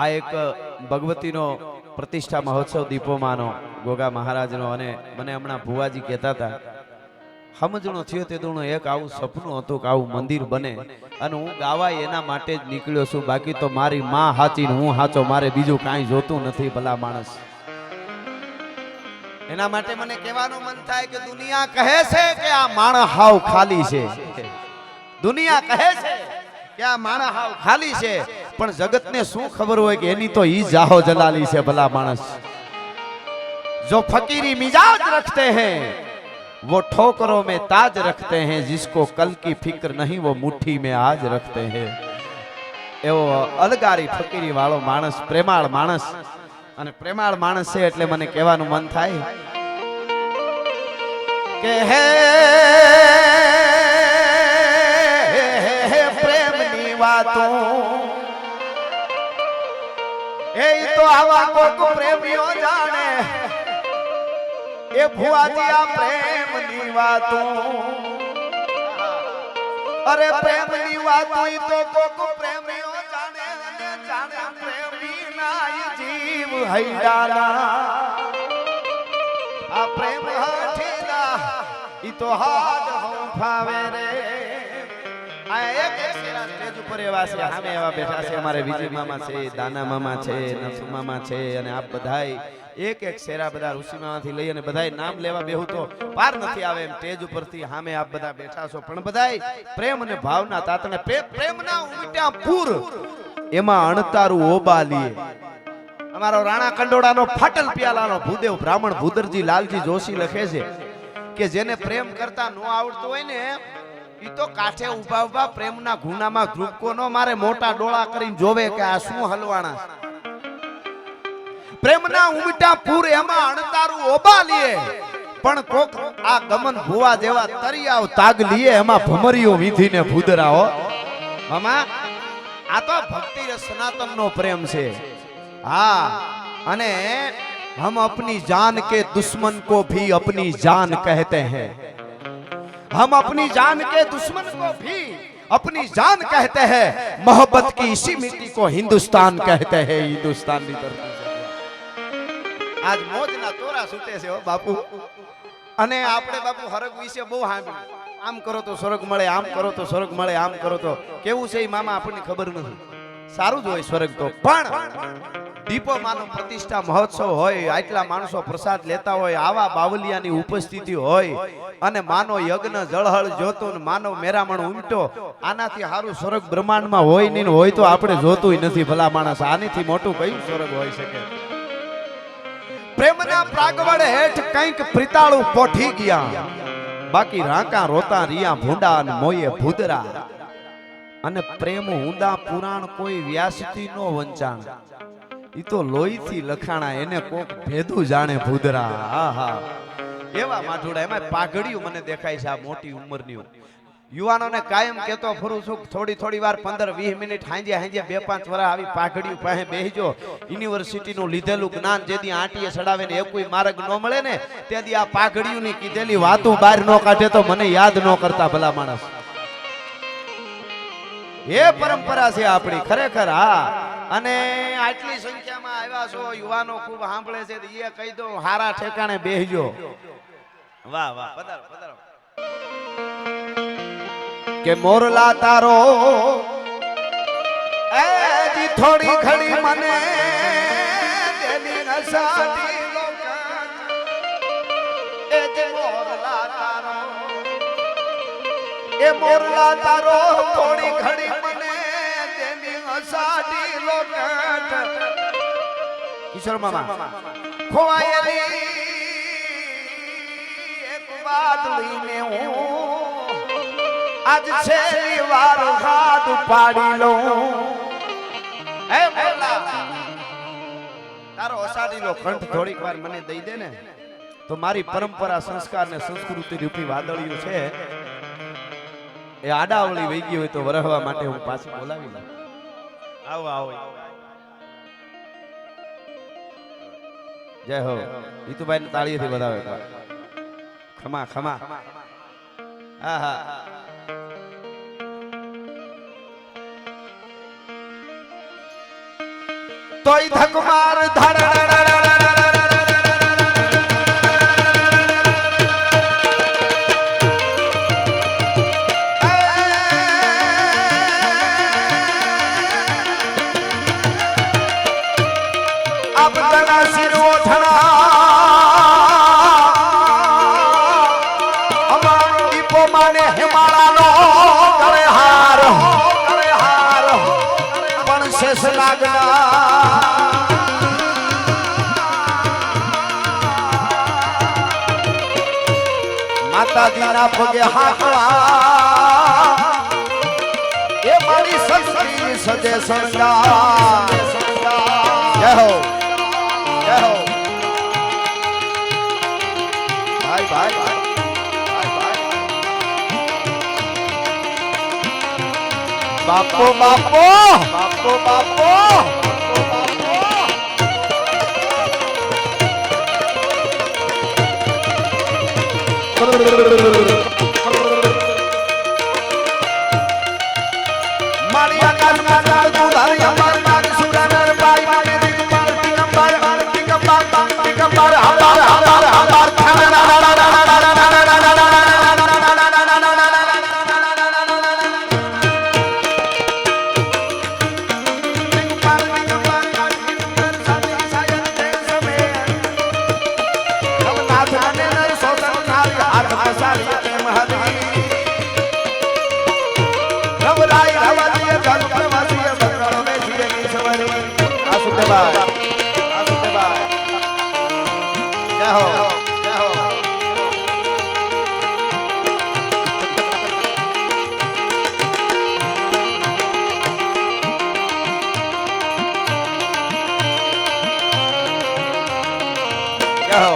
આ એક ભગવતીનો પ્રતિષ્ઠા મહોત્સવ દીપોમાનો, ગોગા મહારાજનો, અને મને હમણાં ભુવાજી કહેતા હતા સમજણો થયો તે દોણો એક આવું સપનું હતું કે આવું મંદિર બને, અને હું ગાવા એના માટે જ નીકળ્યો છું, બાકી તો મારી માં હાચી હું હાચો, મારે બીજું કાંઈ જોતું નથી ભલા માણસ. એના માટે મને કહેવાનું મન થાય કે દુનિયા કહે છે કે આ માણસ હાવ ખાલી છે. દુનિયા કહે છે કે આ માણસ હાવ ખાલી છે. પણ જગતને શું ખબર હોય કે એની તો ઈ જાહો જલાલી છે ભલા માણસ जो फकीरी मिजाज रखते हैं वो ठोकरों में ताज रखते हैं जिसको कल की फिक्र नहीं वो मुट्ठी में आज रखते हैं એવો અલગારી ફકીરી વાળો માણસ પ્રેમાળ માણસ અને પ્રેમાળ માણસ છે એટલે મને કહેવાનું મન થાય કે હે પ્રેમની વાતો એ તો આવા કોક પ્રેમીઓ જાણે. એ ભુવાજી આ પ્રેમની વાતો. અરે પ્રેમની વાતો ઈ તો કોક પ્રેમીઓ જાણે અને જાણે પ્રેમીના ઈ જીવ હૈડાલા આ પ્રેમ હાથીના, ઈ તો હાડ હમ ફાવે રે. સ્ટેજ ઉપર એવા છે, સામે એવા બેઠા છે, અમારે વિજય મામા છે, દાના મામા છે નસુ મામા છે, અને આપ બધાય એક એક શેરા બધા ઋષિ મામાથી લઈ અને બધાય નામ લેવા બેહું તો પાર નથી આવે એમ સ્ટેજ ઉપરથી સામે આપ બધા બેઠા છો. પણ બધાય પ્રેમ અને ભાવના તાતણે પ્રેમ પ્રેમના ઉમટ્યા પૂર. એમાં અણતારું ઓબાલીએ. અમારો રાણા કંડોળાનો ફાટલ પ્યાલાનો ભૂદેવ બ્રાહ્મણ ભૂદરજી લાલજી જોશી લખે છે કે જેને પ્રેમ કરતા ન આવડતો હોય ને ઈ તો કાઠે ઊભા ઊભા પ્રેમના ગુનામાં ગ્રુપકો નો મારે મોટા ડોળા કરીને જોવે કે આ શું હલવાણા. પ્રેમના ઉમટા પૂર એમાં અણતારું ઓબા લીએ પણ કોક આ ગમન ભુવા જેવા તરિયાવ તાગ લીએ, એમાં ભમરીઓ વીંધીને ભૂદરાઓ મામા, આ તો ભક્તિ સનાતન નો પ્રેમ છે. હા, અને હમ અપની જાન કે દુશ્મન કો ભી અપની જાન કહેતે હૈ. हम अपनी जान के दुश्मन को भी अपनी जान कहते हैं मोहब्बत की इसी मिट्टी को हिंदुस्तान कहते हैं हिंदुस्तान ની ધરતી છે. આજ મોજના તોરા છૂટે છે હો બાપુ અને આપણે બાપુ હરગ વિશે બહુ સાંભળ્યું આમ કરો તો સ્વર્ગ મળે આમ કરો તો સ્વર્ગ મળે આમ કરો તો કેવું છે એ મામા આપણને ખબર નથી સારું જ હોય સ્વર્ગ તો પણ દીપો પ્રતિષ્ઠા મહોત્સવ હોય, આટલા માણસો પ્રસાદ લેતા હોય, આવા બાવલિયાની ઉપસ્થિતિ હોય, અને માનો યજ્ઞ, જળહળ જોતો ને મેરામણ ઉમટો, આનાથી સારું સ્વર્ગ બ્રહ્માંડમાં હોય નહીં હોય તો આપણે જોતું નથી ભલા માણસ. આનીથી મોટું કયું સ્વર્ગ હોય શકે? પ્રેમના પ્રાગવડ હેઠ કંઈક પ્રિતાળું પોઠી ગયા. બાકી રાંકા રોતા રિયા ભૂંડા અને મોયે ભૂદરા. અને પ્રેમ ઊંડા પુરાણ કોઈ વ્યાસથી નો વંચાણ. તો લોહીથી લખાણા, એને કોક ભેદું જાણે ભૂદરા. હા હા એવા માઠુડા એમાં પાઘડિયું મને દેખાય છે આ મોટી ઉંમરની. યુવાનોને કાયમ કેતો ફરું છું, થોડી થોડી વાર, પંદર, વીસ મિનિટ હાંજે હાંજે બે પાંચ વર્ષ આવી પાઘડિયું પાસે બેહીજો. યુનિવર્સિટીનું લીધેલું જ્ઞાન જેથી આંટીએ ચડાવે ને કોઈ માર્ગ ન મળે ને તેથી આ પાઘડિયુંની કીધેલી વાતો બહાર ન કાઢે તો મને યાદ ન કરતા ભલા માણસ. એ પરંપરા છે આપણી, ખરેખર, હા. અને આટલી સંખ્યામાં આવ્યા છો, યુવાનો ખૂબ સાંભળે છે એ કહી દઉં, હારા ઠેકાણે બેહજો. વાહ વાહ, પધારો પધારો. કે મોરલા તારો, એ જી થોડી ઘડી મને તેની નસાતી એ મોરલા તારો, એ મોરલા તારો થોડી ઘડી મને તેની કિશોર મામા ખોવાયેલી એક વાત લઈને હું આજ છેલ્લી વાર હાથ પાડી લઉં. હે મોરલા તારો અસાડીનો કંઠ થોડીક વાર મને દઈ દે ને તો મારી પરંપરા સંસ્કાર ને સંસ્કૃતિ રૂપી વાદળીઓ છે એ આડાવળી વહી ગઈ હોય તો વરહવા માટે હું પાછી બોલાવી લઉં. આવો આવો. જય હો. ઈતુભાઈ ને તાળીથી એકવાર. ખમા ખમા. હા હા. તોય ધક માર ધડ માતાજીના પગે હાકવા. એ મારી સંસ્કૃતિ સજે સંગા જય હો. જય હો. ભાઈ ભાઈ. બાપો બાપો. બાપો બાપો.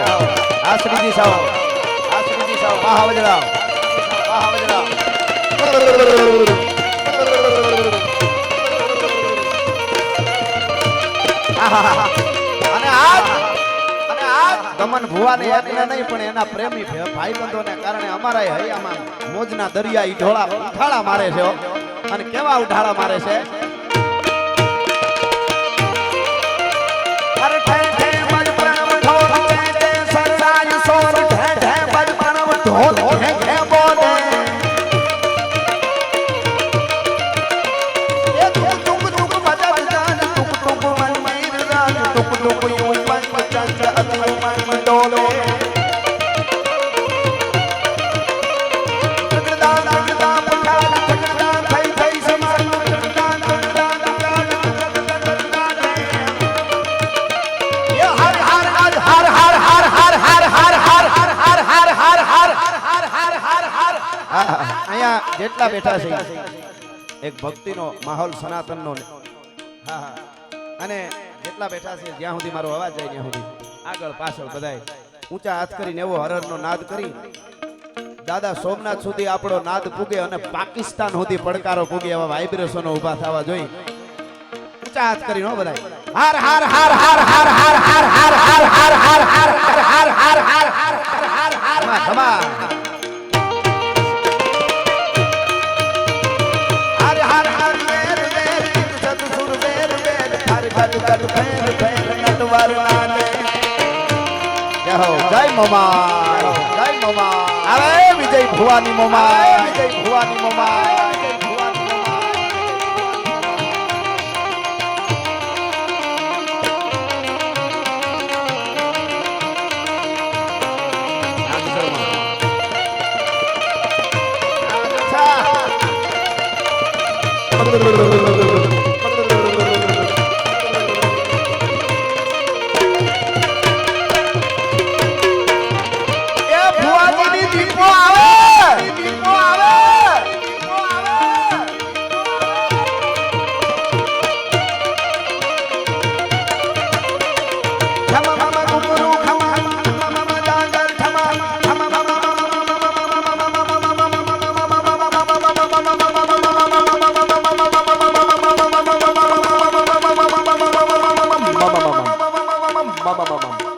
જય આ શ્રીજી સાવ આ શ્રીજી સાવ વાહ વજરાવ વાહ વજરાવ અને આજ અને આજ દમન ભુવાને એકને નહીં, પણ એના પ્રેમી ભાઈબંધોને કારણે અમારા હૈયામાં મોજના દરિયા ઢોળા ઉઠાળા મારે છે અને કેવા ઉઠાળા મારે છે? 어, 어, જેટલા બેઠા છે એક ભક્તિનો માહોલ સનાતનનો હા અને જેટલા બેઠા છે જ્યાં સુધી મારો અવાજ જાય ત્યાં સુધી આગળ પાછળ બધાય ઊંચા હાથ કરીને એવો હરરનો નાદ કરી દાદા સોમનાથ સુધી આપણો નાદ પૂગે અને પાકિસ્તાન સુધી પડકારો પૂગે એવા વાઇબ્રેશનો ઊભા થવા જોઈએ ઊંચા હાથ કરીને નો હાર હાર હાર હાર હાર હાર હાર હાર હાર હાર હાર હાર હાર હાર હાર હાર હાર હાર હાર હર ગદ ફેર ફેર નટવર નાને. જય હો જય મમા જય મમા અરે વિજય ભુવાની મમા વિજય ભુવાની મમા Thank ભુવાની বাবা বাবা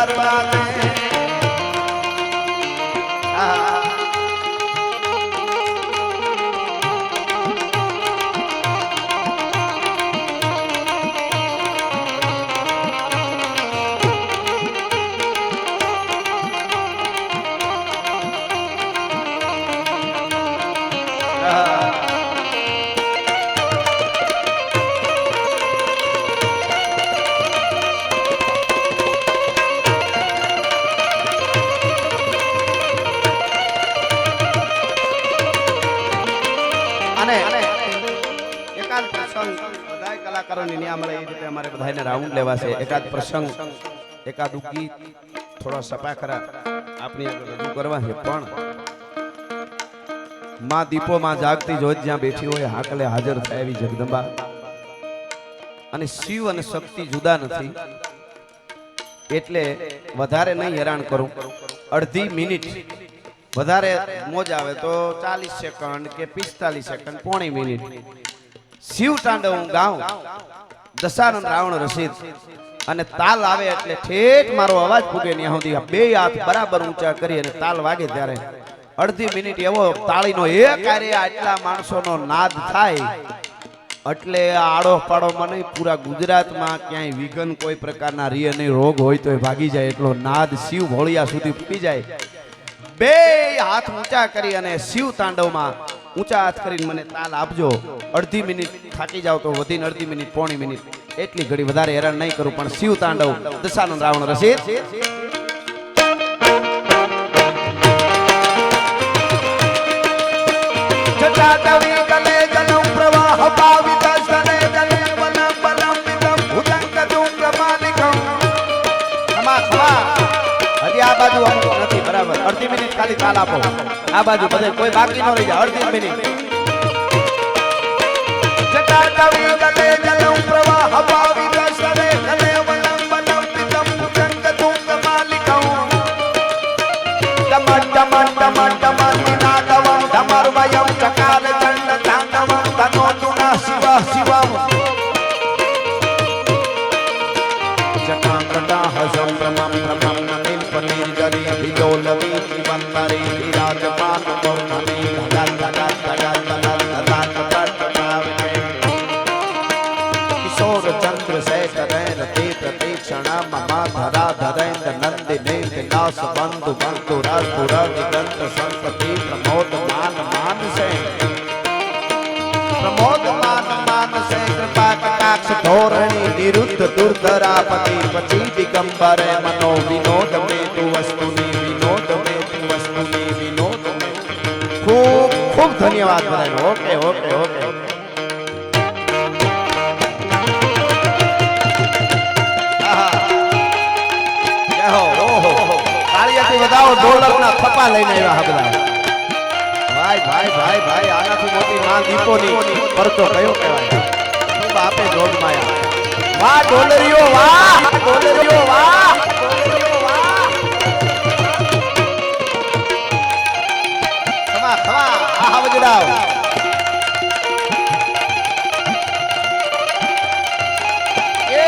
ફેર કલાકારોની ન્યા મળે એ રીતે અમારે બધાને રાઉન્ડ લેવા છે. એકાદ પ્રસંગ, એકાદ ગીત થોડા સપા ખરા આપણી આગળ રજૂ કરવા છે. પણ માં દીપો માં જાગતી જોત જ્યાં બેઠી હોય, હાકલે હાજર થાય એવી જગદંબા. અને શિવ અને શક્તિ જુદા નથી. એટલે વધારે નહીં હેરાન કરું. અડધી મિનિટ. વધારે મોજ આવે તો ચાલીસ સેકન્ડ કે પિસ્તાલીસ સેકન્ડ પોણી મિનિટ. શિવ તાંડવ હું ગાઉં દશાનંદ રાવણ રસીદ. અને તાલ આવે એટલે ઠેઠ મારો અવાજ ફૂગે ત્યાં સુધી બે હાથ બરાબર ઊંચા કરી અને તાલ વાગે ત્યારે અડધી મિનિટ એવો તાળીનો એક કાર્ય આટલા માણસોનો નાદ થાય. એટલે આડો પાડો મને પૂરા ગુજરાતમાં ક્યાંય વિઘન કોઈ પ્રકારના રિય નહીં, રોગ હોય તો એ ભાગી જાય. એટલો નાદ શિવ ભોળિયા સુધી ફૂટી જાય. બે હાથ ઊંચા કરી અને શિવ તાંડવમાં ઊંચા હાથ કરીને મને તાલ આપજો. અડધી મિનિટ થાકી જાવ તો વધીને અડધી મિનિટ, પોણી મિનિટ. એટલી ઘડી વધારે હેરાન નહીં કરું, પણ શિવ તાંડવ દશાનંદ રાવણ રસીદ જટાટવી ખાલી તાલ આપો. આ બાજુ બધે કોઈ બાકી ન રહી જાય. અડધી મિનિટ. નિનાદવમ ડમર ચંદ્ર શેખ તે ખૂબ ખૂબ ધન્યવાદ ઓકે ઓકે ઓકે. તાળીયાથી વધાવો ઢોલકના થપ્પા લઈને આવ્યા હા બધા. ભાઈ ભાઈ ભાઈ ભાઈ આનાથી મોટી માં દીપોની પરચો કયો કહેવાય? ખૂબ આપે જોગ માયા? વાહ ઢોલરીઓ વાહ! ઢોલરીઓ વાહ! ઢોલરીઓ વાહ ખમા ખમા આ વજડાવ એ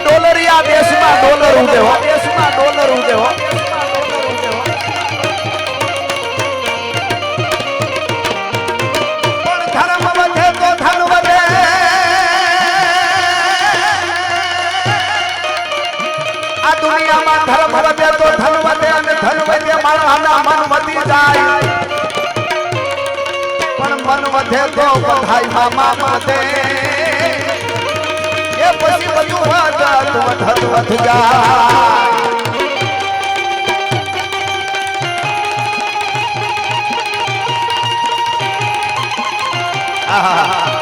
ડોલરિયા દેશમાં ડોલર ઉડે હો. દેશમાં ડોલર મામા વધે એ પછી બધું આહા.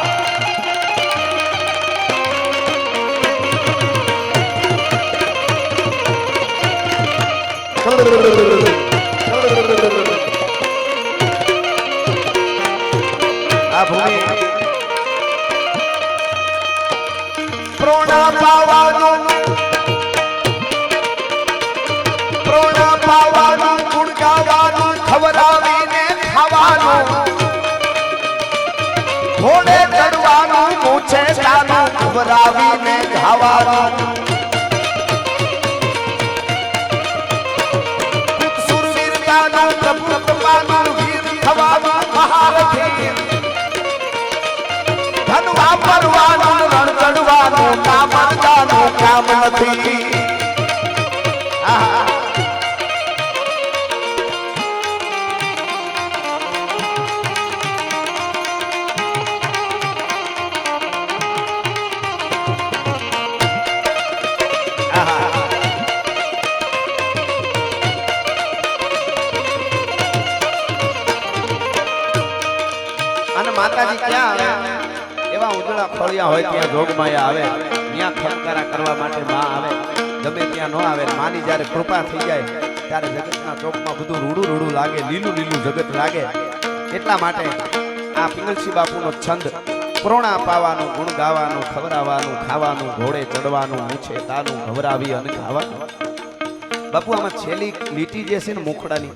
આ આ ભૂમિ ઘોડે ચડવાનું મૂછે ચાનું ખવડાવીને ખાવાનું સુરવીરતાનું પ્રભુ કૃપાનું વીર થવાનું મહારથી ધન વાપરવાનું રણ ચડવાનું કામ જાનું કામ નથી ઉજળા હોય ત્યાં જોગમાયા આવે, ત્યાં ખટકારા કરવા માટે માં આવે. ગમે ત્યાં ન આવે, માની જ્યારે કૃપા થઈ જાય, ત્યારે જગતના ચોકમાં બધું રૂડું રૂડું લાગે, લીલું લીલું જગત લાગે. એટલા માટે આ પિંગલસિંહ બાપુનો છંદ, પ્રોણા પાવાનું, ગુણ ગાવાનું ખવડાવવાનું ખાવાનું, ઘોડે ચડવાનું, મૂછે તાનું ખવડાવી અને ખાવાનું. બાપુ, આમાં છેલ્લી લીટી જે છે ને, મુખડાની,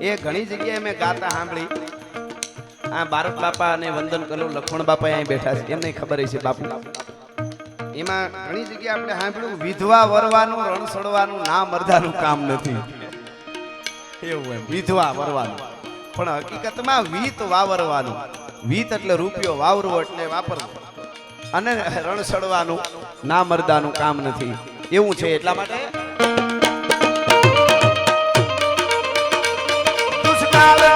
એ ઘણી જગ્યાએ મેં ગાતા સાંભળી. આ બારક બાપા અને વંદન કરેલું લક્ષ્મણ બાપા અહીં બેઠા છે. એમને ખબર છે બાપુ. એમાં ઘણી જગ્યાએ આપણે સાંભળ્યું, વિધવા વરવાનું, રણ સડવાનું ના મરદાનું કામ નથી. એવું એમ. વિધવા વરવાનું. પણ હકીકતમાં વીત વાવરવાનું. વીત એટલે રૂપિયો વાવરવો એટલે વાપરવો. અને રણ સડવાનું ના મરદાનું કામ નથી. એવું છે એટલા માટે. દુષ્કાળ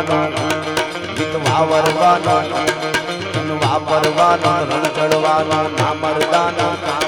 વાપરવાનો ગીત વાવરવાનો વાપરવાનો રણ ચડવાનો નામ મરદાનો કામ